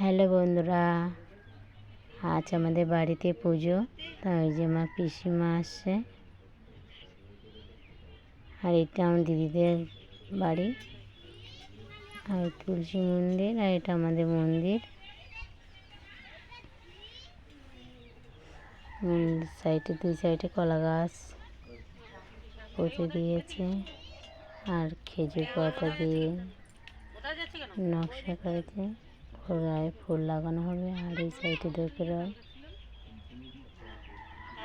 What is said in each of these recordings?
Hello বন্ধুরা, আজ আমাদের বাড়িতে পুজো, তাই যে মা পিসিমা আসছে। আর এটা আমার দিদিদের বাড়ি, আর তুলসী মন্দির, আর এটা আমাদের মন্দির। সাইডে, দুই সাইডে কলা গাছ পুঁতে দিয়েছে, আর খেজুর পাতা দিয়ে নকশা করেছে। গায়ে ফুল লাগানো হবে আর এই সাইডে ঢুকে রয়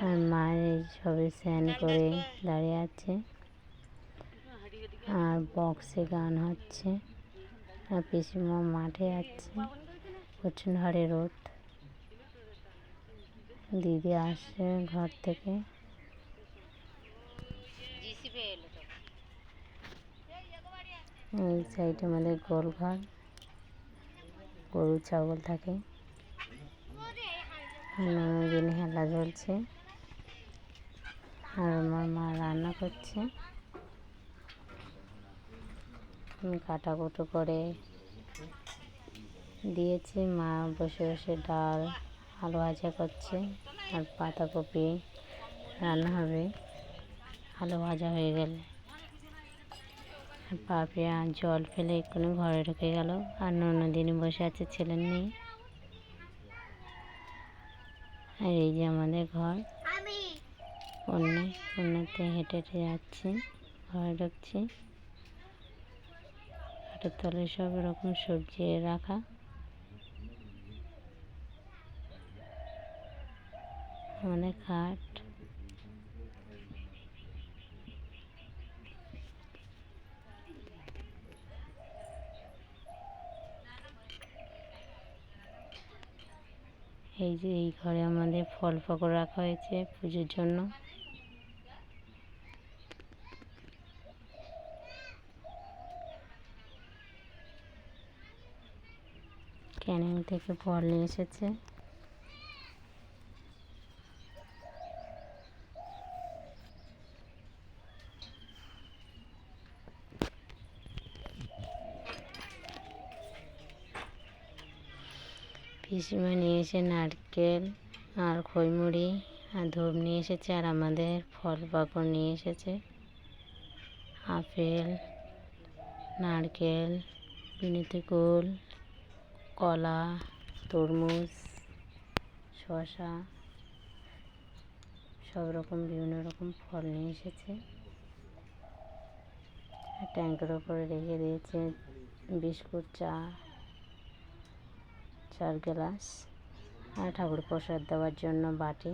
আর মায়ের সবে স্নান করে দাঁড়িয়ে আছে। আর বক্সে গান হচ্ছে। আর পিসিমা মাঠে আছে। প্রচণ্ড হারে রোদ। দিদি আসছে ঘর থেকে। এই সাইডে আমাদের গোল ঘর গরু ছাগল থাকে। দিন হেলা জ্বলছে। আর আমার মা রান্না করছে। কাটা কুটো করে দিয়েছি। মা বসে বসে ডাল, আলু ভাজা করছে আর পাতাকপি রান্না হবে। আলু ভাজা হয়ে গেলে। পাপিয়া জল ফেলে এক্ষুনি ঘরে ঢুকে গেল। আর দিনে বসে আছে ছেলের নেই আর এই যে আমাদের ঘর। অন্য অন্যতে হেঁটে হেঁটে যাচ্ছে ঘরে ঢুকছি। হাটের তলে সব রকম সবজি রাখা। আমাদের খাট। এই যে এই ঘরে আমাদের ফল ফকর রাখা হয়েছে পুজোর জন্য। ক্যানিং থেকে ফল নিয়ে এসেছে। পিসিমা নিয়ে এসে নারকেল আর খইমুড়ি আর ধূপ নিয়ে এসেছে আর আমাদের ফল পাকড় নিয়ে এসেছে। আপেল, নারকেল, বিনীতি কুল, কলা, তরমুজ শশা সব রকম বিভিন্ন রকম ফল নিয়ে এসেছে। ট্যাঙ্কের ওপরে রেখে দিয়েছে বিস্কুট, চা। চার গ্লাস আর ঠাকুর প্রসাদ দেওয়ার জন্য বাটি।